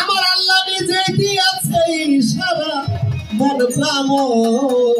আমার আল্লাহ নিজে দিয়েছে সারা মন প্রামনা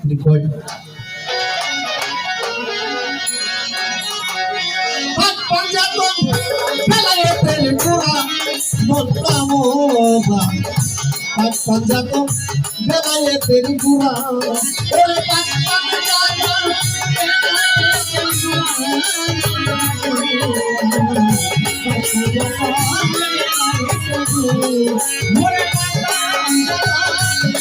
তিনি কয় পাক পাঞ্জাতন বেলায়েতের গোড়া মোত্তামোবা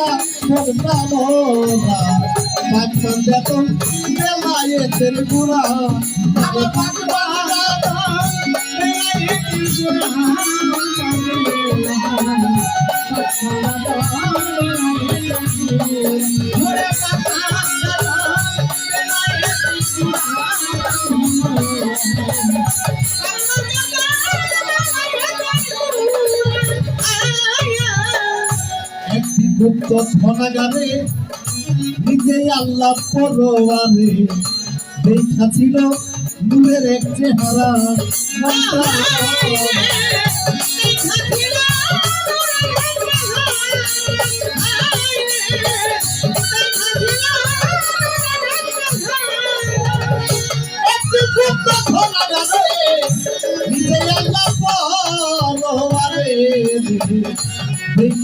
বেলায়েতের গুড়া বেলায়েতের গুড়া গুপ্ত ধনাগারে নিজেই আল্লাহ পরোয়ারে দেখা ছিল নূরের এক চেহারা।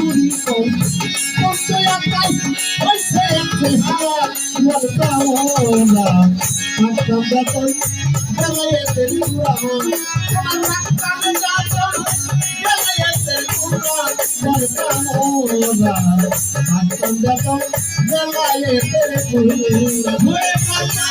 ভাই নূরিত করতে একটাই হইছে একটাই হাওয়া মন কামনা আকাম যতই বেলায়েতে নিরাম তোমার রাস্তান যাতন বেলায়েতে নিরাম মন কামনা আকাম যতই বেলায়েতে নিরাম হয়ে কথা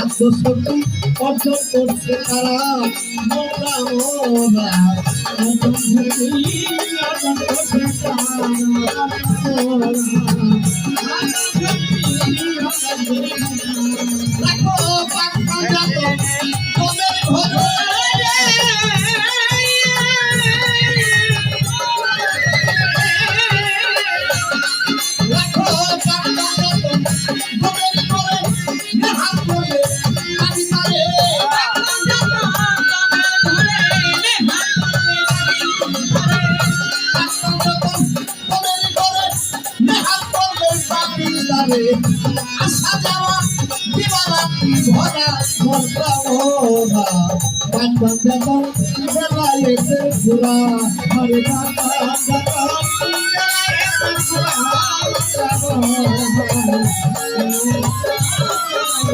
আত্মশক্তি অর্জন করছে তারা মোরা মোরা আত্মশক্তি অর্জন তারে আসা যাওয়া দিবারাত্রি ভরা ভরটা ওরা যখন বেলায় এসে ঘুরা হরে টাকা বেতন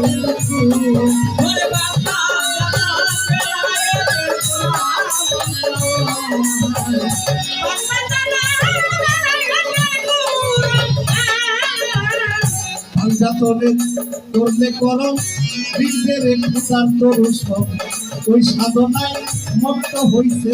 বেলায়েতে আঞ্জাতনে করলে করম বৃদ্ধের একটার তরুষ ওই সাধনায় মত্ত হইছে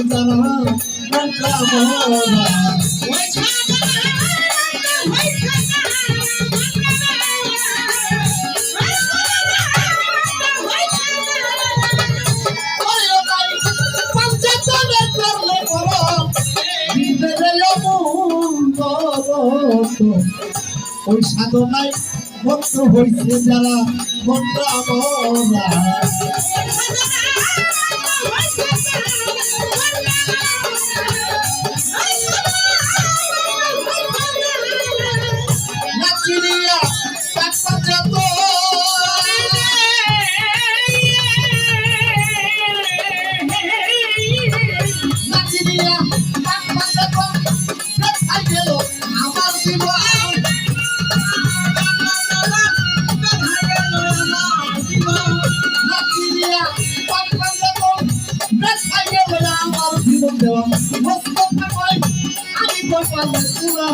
রত্ন। ওই সাধনায় মত্ত হয়েছে যারা মনটা মরা 我输了